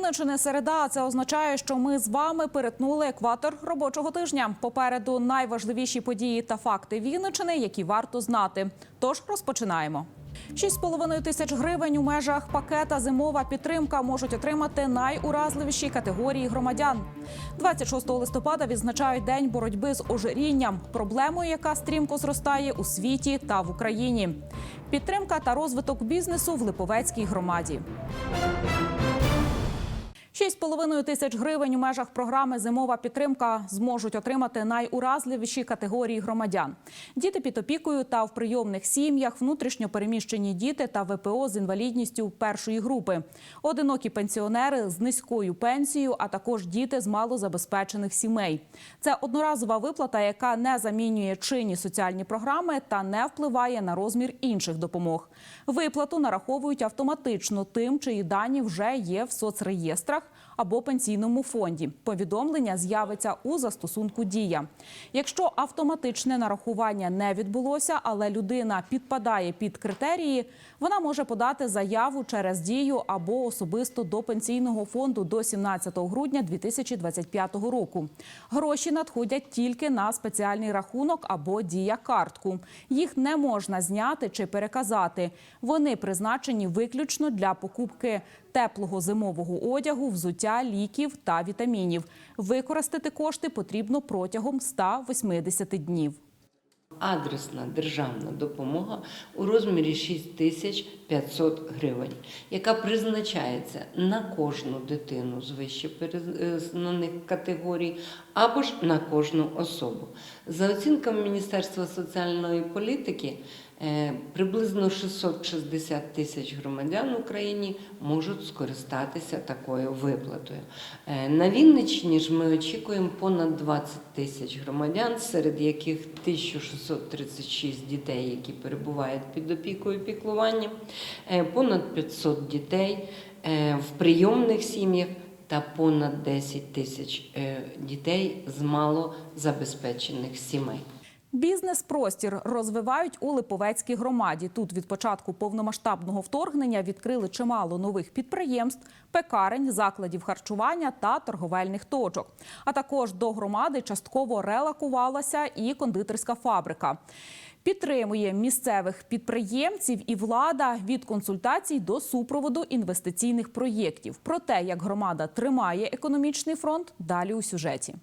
Вінничини середа. Це означає, що ми з вами перетнули екватор робочого тижня. Попереду найважливіші події та факти Вінничини, які варто знати. Тож розпочинаємо. 6,5 тисяч гривень у межах пакета зимова підтримка можуть отримати найуразливіші категорії громадян. 26 листопада відзначають день боротьби з ожирінням, проблемою, яка стрімко зростає у світі та в Україні. Підтримка та розвиток бізнесу в Липовецькій громаді. 6,5 тисяч гривень у межах програми Зимова підтримка зможуть отримати найуразливіші категорії громадян: діти під опікою та в прийомних сім'ях, внутрішньо переміщені діти та ВПО з інвалідністю першої групи, одинокі пенсіонери з низькою пенсією, а також діти з малозабезпечених сімей. Це одноразова виплата, яка не замінює чинні соціальні програми та не впливає на розмір інших допомог. Виплату нараховують автоматично тим, чиї дані вже є в соцреєстрах або пенсійному фонді. Повідомлення з'явиться у застосунку Дія. Якщо автоматичне нарахування не відбулося, але людина підпадає під критерії, вона може подати заяву через дію або особисто до пенсійного фонду до 17 грудня 2025 року. Гроші надходять тільки на спеціальний рахунок або дія картку. Їх не можна зняти чи переказати. Вони призначені виключно для покупки теплого зимового одягу, взуття, ліків та вітамінів. Використати кошти потрібно протягом 180 днів. Адресна державна допомога у розмірі 6500 гривень, яка призначається на кожну дитину з вище перезнаних категорій або ж на кожну особу. За оцінками Міністерства соціальної політики, приблизно 660 тисяч громадян в Україні можуть скористатися такою виплатою. Е, На Вінниччині ж ми очікуємо понад 20 тисяч громадян, серед яких 1636 дітей, які перебувають під опікою і піклуванням, е, понад 500 дітей е, в прийомних сім'ях та понад 10 тисяч е, дітей з малозабезпечених сімей. Бізнес-простір розвивають у Липовецькій громаді. Тут від початку повномасштабного вторгнення відкрили чимало нових підприємств, пекарень, закладів харчування та торговельних точок. А також до громади частково релакувалася і кондитерська фабрика. Підтримує місцевих підприємців і влада від консультацій до супроводу інвестиційних проєктів. Про те, як громада тримає економічний фронт, далі у сюжеті.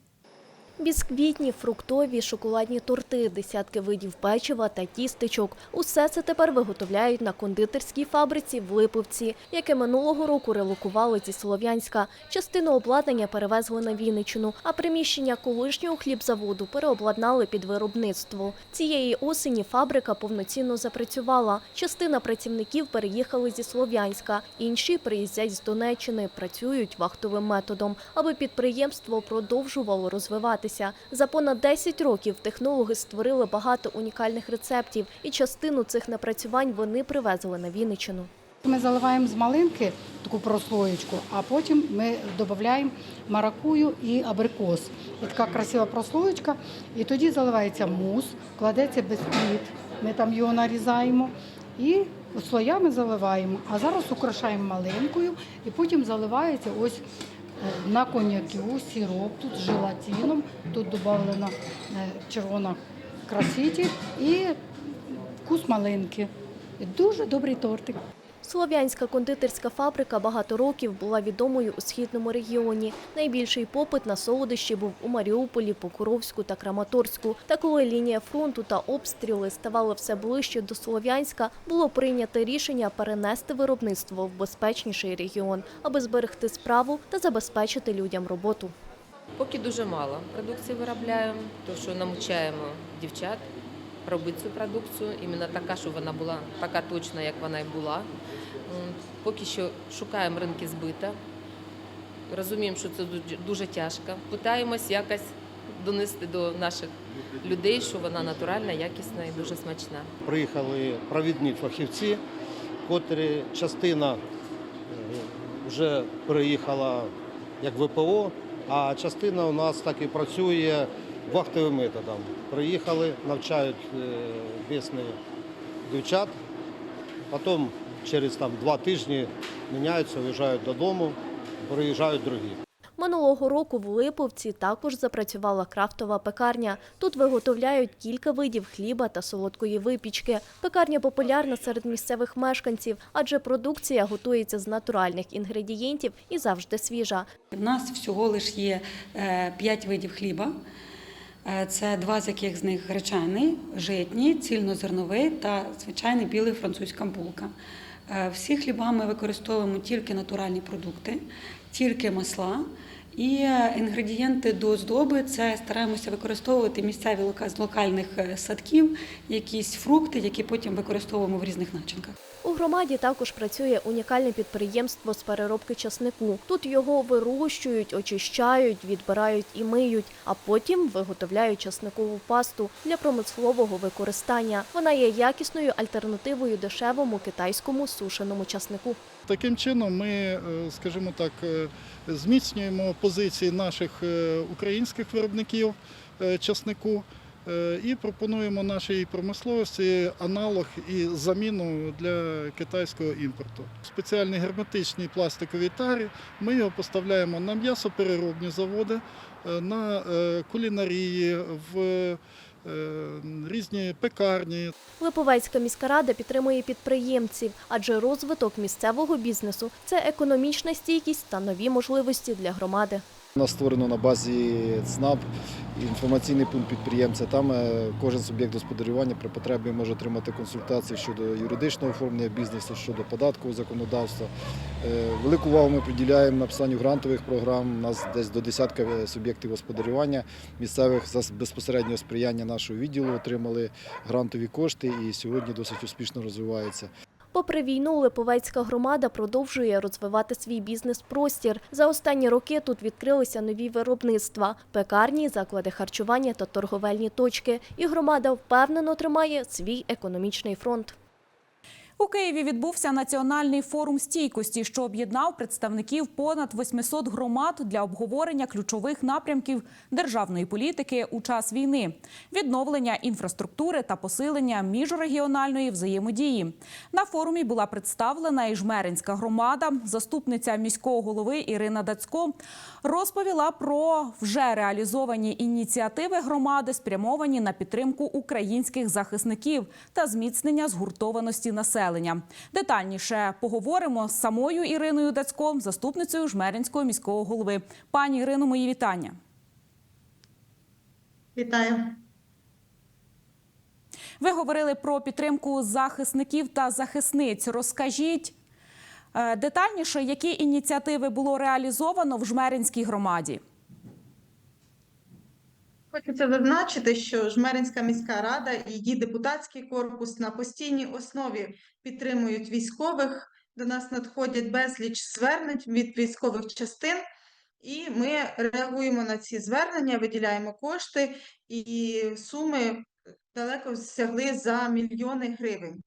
Бісквітні, фруктові, шоколадні торти, десятки видів печива та тістечок. Усе це тепер виготовляють на кондитерській фабриці в Липовці, яке минулого року релокували зі Слов'янська. Частину обладнання перевезли на Вінниччину, а приміщення колишнього хлібзаводу переобладнали під виробництво. Цієї осені фабрика повноцінно запрацювала. Частина працівників переїхали зі Слов'янська, інші приїздять з Донеччини, працюють вахтовим методом, аби підприємство продовжувало розвиватися. За понад 10 років технологи створили багато унікальних рецептів, і частину цих напрацювань вони привезли на Вінниччину. Ми заливаємо з малинки таку прослоєчку, а потім ми додаємо маракую і абрикос. І така красива прослоєчка. І тоді заливається мус, кладеться бісквіт, ми там його нарізаємо і слоями заливаємо. А зараз украшаємо малинкою і потім заливається ось на коньяку, сироп, тут з желатином, тут додана е, червона краситель і вкус малинки. Дуже добрий тортик. Слов'янська кондитерська фабрика багато років була відомою у східному регіоні. Найбільший попит на солодощі був у Маріуполі, Покуровську та Краматорську. Та коли лінія фронту та обстріли ставали все ближче до Слов'янська, було прийнято рішення перенести виробництво в безпечніший регіон, аби зберегти справу та забезпечити людям роботу. Поки дуже мало продукції виробляємо, то що навчаємо дівчат робити цю продукцію, іменно така, щоб вона була така точна, як вона і була. Поки що шукаємо ринки збита, розуміємо, що це дуже- дуже тяжко. Питаємось якось донести до наших людей, що вона натуральна, якісна і дуже смачна. Приїхали провідні фахівці, котрі частина е, вже приїхала як ВПО, а частина у нас так і працює вахтовим методом. Приїхали, навчають е, дівчат, потім через там, два тижні міняються, виїжджають додому, приїжджають другі. Минулого року в Липовці також запрацювала крафтова пекарня. Тут виготовляють кілька видів хліба та солодкої випічки. Пекарня популярна серед місцевих мешканців, адже продукція готується з натуральних інгредієнтів і завжди свіжа. У нас всього лиш є е, п'ять видів хліба. Е, Це два з яких з них гречаний, житній, цільнозерновий та звичайний білий французька булка. Е, Всі хліба ми використовуємо тільки натуральні продукти, тільки масла. І е, інгредієнти до здоби це стараємося використовувати місцеві з локальних садків, якісь фрукти, які потім використовуємо в різних начинках. У громаді також працює унікальне підприємство з переробки часнику. Тут його вирощують, очищають, відбирають і миють, а потім виготовляють часникову пасту для промислового використання. Вона є якісною альтернативою дешевому китайському сушеному часнику. Таким чином ми, е, скажімо так, е, зміцнюємо позиції наших е, українських виробників часнику і пропонуємо нашій промисловості аналог і заміну для китайського імпорту. Спеціальні герметичні пластикові тарі ми його поставляємо на м'ясопереробні заводи, е, на е, кулінарії, в е, різні пекарні, Липовецька міська рада підтримує підприємців, адже розвиток місцевого бізнесу це економічна стійкість та нові можливості для громади. У нас створено на базі ЦНАП інформаційний пункт підприємця. Там е, кожен суб'єкт господарювання при потребі може отримати консультації щодо юридичного оформлення бізнесу, щодо податкового законодавства. Е, Велику увагу ми приділяємо написанню грантових програм. У нас десь до десятка е, суб'єктів господарювання місцевих за безпосереднього сприяння нашого відділу отримали грантові кошти і сьогодні досить успішно розвиваються. Попри війну, Липовецька громада продовжує розвивати свій бізнес-простір. За останні роки тут відкрилися нові виробництва, пекарні, заклади харчування та торговельні точки. І громада впевнено тримає свій економічний фронт. У Києві відбувся національний форум стійкості, що об'єднав представників понад 800 громад для обговорення ключових напрямків державної політики у час війни, відновлення інфраструктури та посилення міжрегіональної взаємодії. На форумі була представлена і жмеринська громада. Заступниця міського голови Ірина Дацько розповіла про вже реалізовані ініціативи громади, спрямовані на підтримку українських захисників та зміцнення згуртованості населення. Детальніше поговоримо з самою Іриною Дацько, заступницею Жмеринського міського голови. Пані Ірино, мої вітання. Вітаю. Ви говорили про підтримку захисників та захисниць. Розкажіть е, детальніше, які ініціативи було реалізовано в Жмеринській громаді. Хочеться зазначити, що Жмеринська міська рада і її депутатський корпус на постійній основі підтримують військових. До нас надходять безліч звернень від військових частин, і ми реагуємо на ці звернення, виділяємо кошти, і суми далеко сягли за мільйони гривень.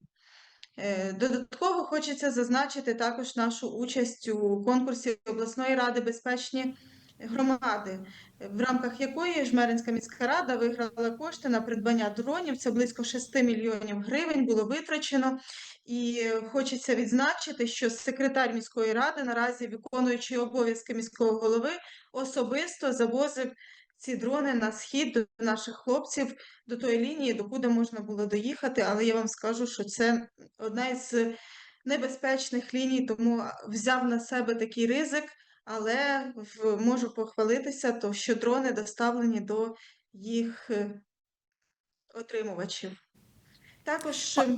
Е, Додатково хочеться зазначити також нашу участь у конкурсі обласної ради безпечні громади, в рамках якої Жмеринська міська рада виграла кошти на придбання дронів. Це близько 6 мільйонів гривень було витрачено. І хочеться відзначити, що секретар міської ради, наразі виконуючий обов'язки міського голови, особисто завозив ці дрони на схід до наших хлопців, до тої лінії, докуди можна було доїхати. Але я вам скажу, що це одна із небезпечних ліній, тому взяв на себе такий ризик. Але в- можу похвалитися, то що дрони доставлені до їх е, отримувачів. Також е,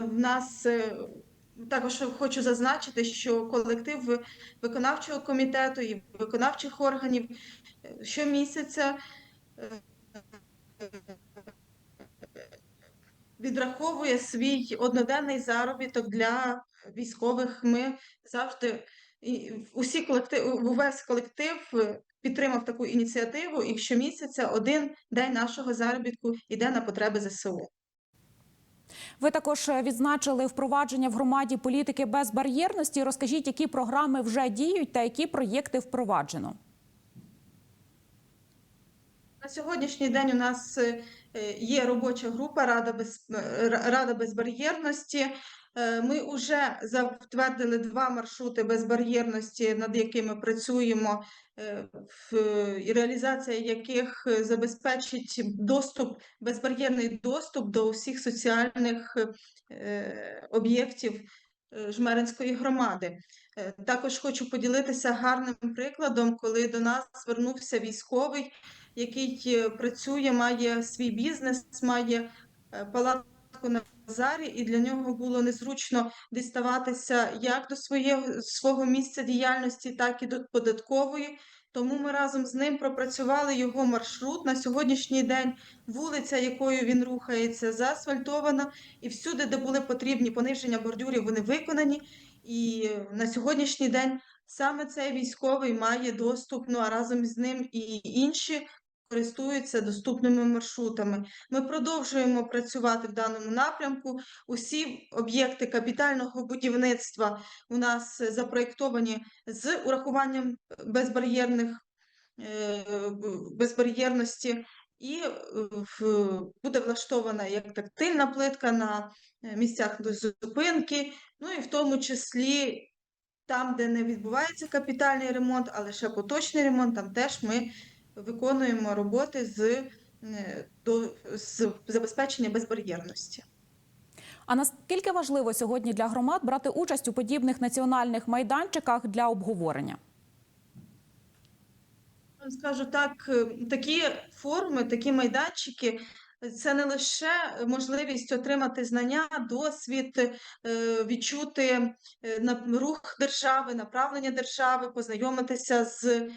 в нас е, також хочу зазначити, що колектив виконавчого комітету і виконавчих органів щомісяця відраховує свій одноденний заробіток для військових. Ми завжди і усі колектив, увесь колектив е, підтримав таку ініціативу, і щомісяця один день нашого заробітку йде на потреби ЗСУ. Ви також е, відзначили впровадження в громаді політики безбар'єрності. Розкажіть, які програми вже діють та які проєкти впроваджено. На сьогоднішній день у нас е, є робоча група Рада, без, Рада безбар'єрності. Е, Ми вже затвердили два маршрути безбар'єрності, над якими працюємо, е, реалізація яких забезпечить доступ, безбар'єрний доступ до усіх соціальних е, об'єктів Жмеринської громади. Також хочу поділитися гарним прикладом, коли до нас звернувся військовий, який працює, має свій бізнес, має палатку на базарі, і для нього було незручно діставатися як до своєго, свого місця діяльності, так і до податкової. Тому ми разом з ним пропрацювали його маршрут. На сьогоднішній день вулиця, якою він рухається, заасфальтована, і всюди, де були потрібні пониження бордюрів, вони виконані. І на сьогоднішній день саме цей військовий має доступ, ну а разом з ним і інші користуються доступними маршрутами. Ми продовжуємо працювати в даному напрямку. Усі об'єкти капітального будівництва у нас запроєктовані з урахуванням безбар'єрних е, безбар'єрності. І е, буде влаштована як тактильна плитка на е, місцях до зупинки, ну і в тому числі там, де не відбувається капітальний ремонт, а лише поточний ремонт, там теж ми виконуємо роботи з, е, до, з забезпечення безбар'єрності. А наскільки важливо сьогодні для громад брати участь у подібних національних майданчиках для обговорення? Скажу так, е, такі форуми, такі майданчики це не лише можливість отримати знання, досвід, е, відчути е, рух держави, направлення держави, познайомитися з е,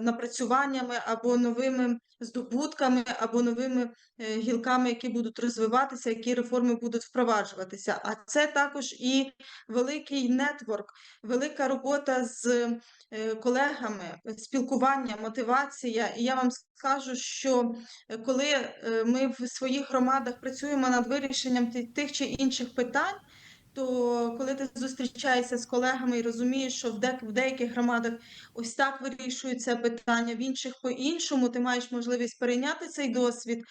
напрацюваннями або новими здобутками, або новими е, гілками, які будуть розвиватися, які реформи будуть впроваджуватися. А це також і великий нетворк, велика робота з е, колегами, спілкування, мотивація. І я вам скажу, що е, коли ми в своїх громадах працюємо над вирішенням тих чи інших питань, то коли ти зустрічаєшся з колегами і розумієш, що в, деяких громадах ось так вирішується питання, в інших по-іншому, ти маєш можливість перейняти цей досвід.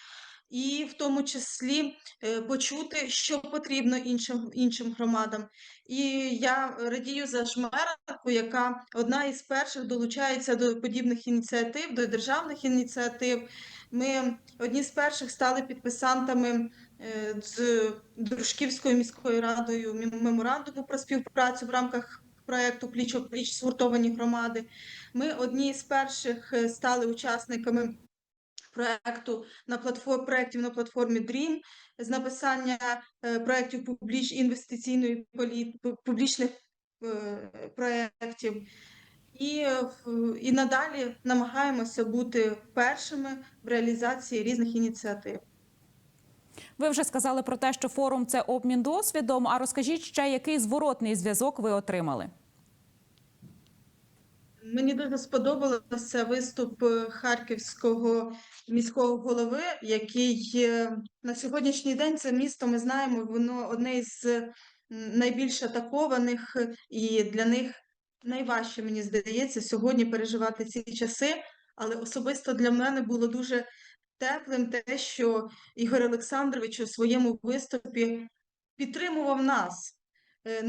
І в тому числі е, почути, що потрібно іншим, іншим громадам. І я радію за Жмеринку, яка одна із перших долучається до подібних ініціатив, до державних ініціатив. Ми одні з перших стали підписантами з Дружківською міською радою мем- меморандуму про співпрацю в рамках проекту Пліч пліч згуртовані громади. Ми одні з перших е, стали учасниками проекту на платформ проектів на платформі Dream з написання е, проектів публіч інвестиційної полі... публічних е, проектів. І, е, і надалі намагаємося бути першими в реалізації різних ініціатив. Ви вже сказали про те, що форум це обмін досвідом. А розкажіть ще, який зворотний зв'язок ви отримали? Мені дуже сподобався виступ е, харківського міського голови, який е, на сьогоднішній день це місто, ми знаємо, воно одне із найбільш атакованих, е, і для них найважче, мені здається, сьогодні переживати ці часи. Але особисто для мене було дуже теплим те, що Ігор Олександрович у своєму виступі підтримував нас е,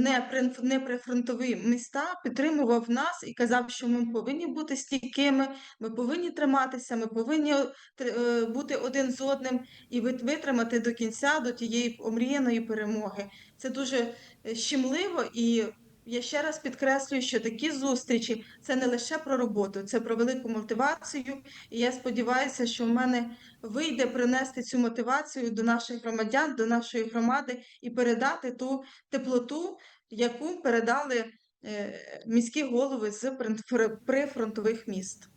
не прифронтові міста, підтримував нас і казав, що ми повинні бути стійкими, ми повинні триматися, ми повинні е, бути один з одним і витримати до кінця, до тієї омріяної перемоги. Це дуже е, щемливо і. Я ще раз підкреслюю, що такі зустрічі це не лише про роботу, це про велику мотивацію. І я сподіваюся, що в мене вийде принести цю мотивацію до наших громадян, до нашої громади і передати ту теплоту, яку передали е, міські голови з прифр- прифронтових міст.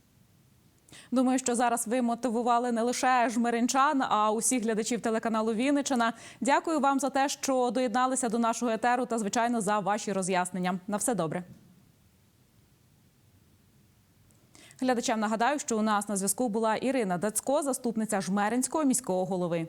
Думаю, що зараз ви мотивували не лише жмеринчан, а усіх глядачів телеканалу Вінничина. Дякую вам за те, що доєдналися до нашого етеру та, звичайно, за ваші роз'яснення. На все добре. Глядачам нагадаю, що у нас на зв'язку була Ірина Дацько, заступниця Жмеринського міського голови.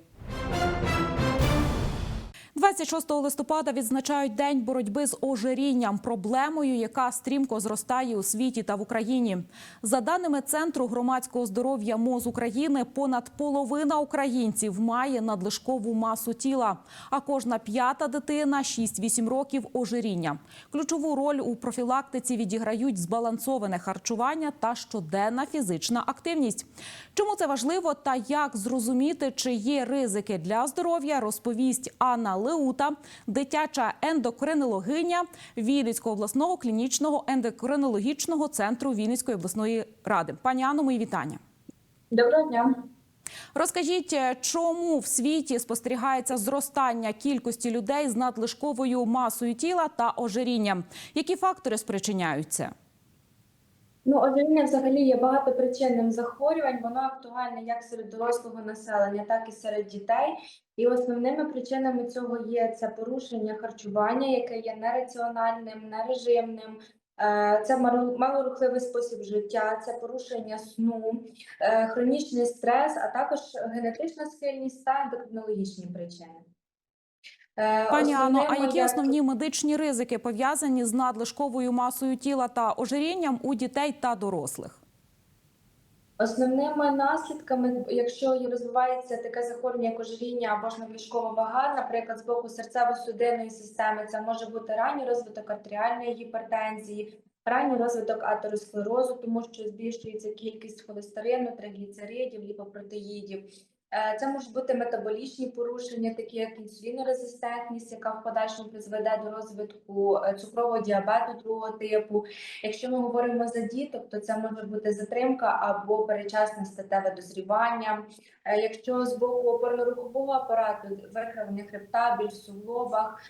26 листопада відзначають День боротьби з ожирінням, проблемою, яка стрімко зростає у світі та в Україні. За даними Центру громадського здоров'я МОЗ України, понад половина українців має надлишкову масу тіла, а кожна п'ята дитина 6-8 років ожиріння. Ключову роль у профілактиці відіграють збалансоване харчування та щоденна фізична активність. Чому це важливо та як зрозуміти, чи є ризики для здоров'я, розповість Анна Леута, дитяча ендокринологиня Вінницького обласного клінічного ендокринологічного центру Вінницької обласної ради. Пані Анно, мої вітання. Доброго дня. Розкажіть, чому в світі спостерігається зростання кількості людей з надлишковою масою тіла та ожирінням? Які фактори спричиняються? Ну, ожиріння взагалі є багатопричинним захворювань. Воно актуальне як серед дорослого населення, так і серед дітей. І основними причинами цього є це порушення харчування, яке є нераціональним, нережимним. е, Це малорухливий спосіб життя, це порушення сну, е, хронічний стрес, а також генетична схильність та ендокринологічні причини. Е, Пані Анно, а які як- основні медичні ризики пов'язані з надлишковою масою тіла та ожирінням у дітей та дорослих? Основними наслідками, якщо розвивається таке захворювання, як ожиріння або ж надлишкова вага, наприклад, з боку серцево-судинної системи, це може бути ранній розвиток артеріальної гіпертензії, ранній розвиток атеросклерозу, тому що збільшується кількість холестерину, тригліцеридів, ліпопротеїдів. Е, Це можуть бути метаболічні порушення, такі як інсулінорезистентність, яка в подальшому призведе до розвитку е, цукрового діабету другого типу. Якщо ми говоримо за діток, то це може бути затримка або перечасне статеве дозрівання. Е, Якщо з боку опорно-рухового апарату викривлення хребта, біль в суглобах,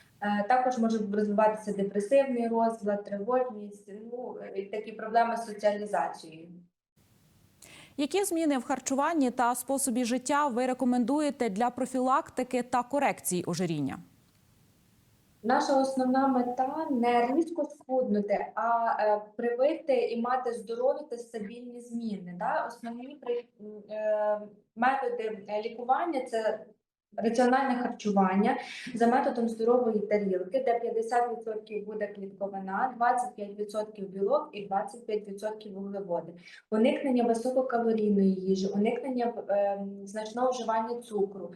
також може розвиватися депресивний розлад, тривожність, ну такі проблеми з соціалізацією. Які зміни в харчуванні та способі життя ви рекомендуєте для профілактики та корекції ожиріння? Наша основна мета не різко схуднути, а е, привити і мати здорові та стабільні зміни. Да? Основні е, методи е, лікування це раціональне харчування за методом здорової тарілки, де 50% буде клітковина, 25% білок і 25% вуглеводи. Уникнення висококалорійної їжі, уникнення е, значного вживання цукру.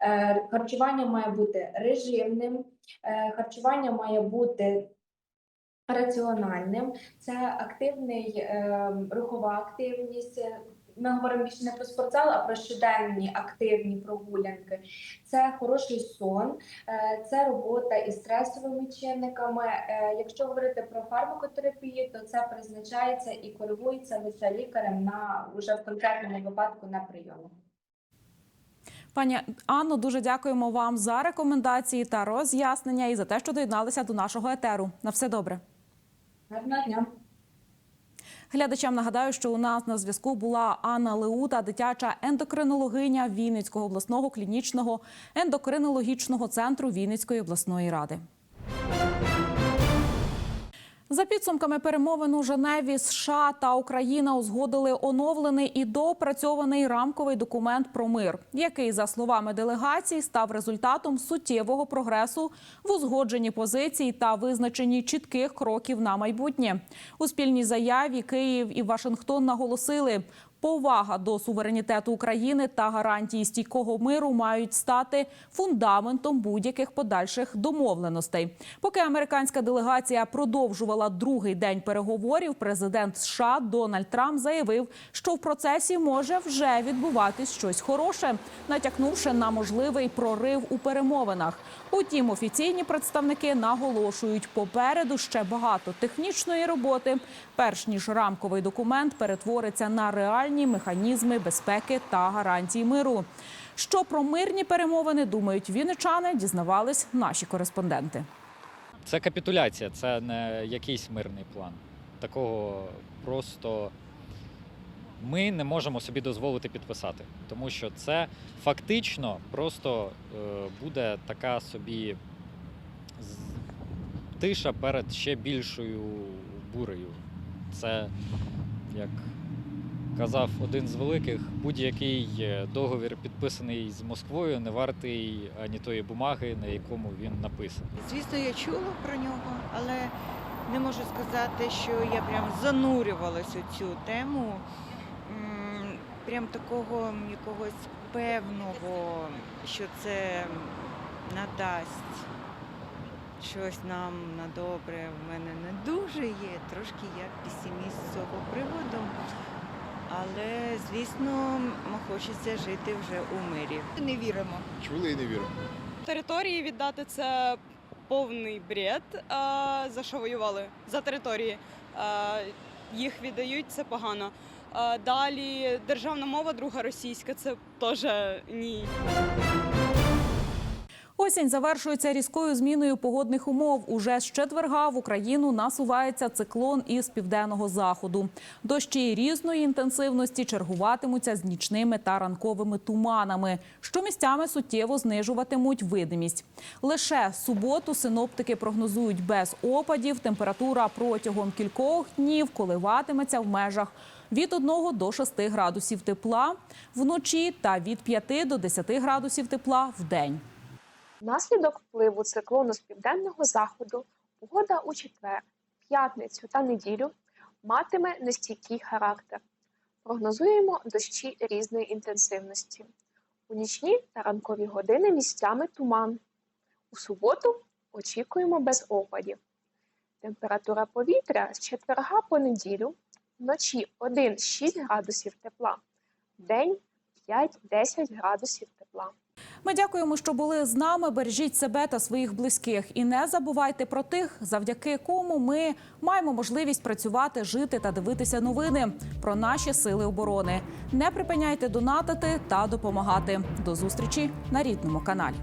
Е, харчування має бути режимним. Е, Харчування має бути раціональним, це активний е, рухова активність. Ми говоримо більше не про спортзал, а про щоденні активні прогулянки. Це хороший сон, е, це робота із стресовими чинниками. Е, Якщо говорити про фармакотерапію, то це призначається і коригується лише лікарем на уже в конкретному випадку на прийомі. Пані Анно, дуже дякуємо вам за рекомендації та роз'яснення і за те, що доєдналися до нашого етеру. На все добре. Гарного дня! Глядачам нагадаю, що у нас на зв'язку була Анна Леута, дитяча ендокринологиня Вінницького обласного клінічного ендокринологічного центру Вінницької обласної ради. За підсумками перемовин у Женеві, США та Україна узгодили оновлений і доопрацьований рамковий документ про мир, який, за словами делегацій, став результатом суттєвого прогресу в узгодженні позицій та визначенні чітких кроків на майбутнє. У спільній заяві Київ і Вашингтон наголосили. Повага до суверенітету України та гарантії стійкого миру мають стати фундаментом будь-яких подальших домовленостей. Поки американська делегація продовжувала другий день переговорів, президент США Дональд Трамп заявив, що в процесі може вже відбуватись щось хороше, натякнувши на можливий прорив у перемовинах. Утім, офіційні представники наголошують, попереду ще багато технічної роботи, перш ніж рамковий документ перетвориться на реальні механізми безпеки та гарантії миру. Що про мирні перемовини думають вінничани, дізнавались наші кореспонденти. Це капітуляція, це не якийсь мирний план. Такого просто ми не можемо собі дозволити підписати, тому що це фактично просто е, буде така собі тиша перед ще більшою бурею. Це як казав один з великих, будь-який е, договір, підписаний з Москвою, не вартий ані тої бумаги, на якому він написаний. Звісно, я чула про нього, але не можу сказати, що я прям занурювалася у цю тему. Прям такого якогось певного, що це надасть щось нам на добре. В мене не дуже є. Трошки я песиміст з цього приводу. Але, звісно, хочеться жити вже у мирі. Не віримо. Чули і не віримо. Території віддати це повний бред. А, за що воювали? За території. А, їх віддають, це погано. Далі державна мова, друга російська, це теж ні. Осінь завершується різкою зміною погодних умов. Уже з четверга в Україну насувається циклон із південного заходу. Дощі різної інтенсивності чергуватимуться з нічними та ранковими туманами, що місцями суттєво знижуватимуть видимість. Лише суботу синоптики прогнозують без опадів. Температура протягом кількох днів коливатиметься в межах від 1 до 6 градусів тепла вночі та від 5 до 10 градусів тепла в день. Внаслідок впливу циклону з південного заходу погода у четвер, п'ятницю та неділю матиме нестійкий характер. Прогнозуємо дощі різної інтенсивності. У нічні та ранкові години місцями туман. У суботу очікуємо без опадів. Температура повітря з четверга по неділю вночі 1-6 градусів тепла, вдень 5-10 градусів тепла. Ми дякуємо, що були з нами. Бережіть себе та своїх близьких. І не забувайте про тих, завдяки кому ми маємо можливість працювати, жити та дивитися новини про наші сили оборони. Не припиняйте донатити та допомагати. До зустрічі на рідному каналі.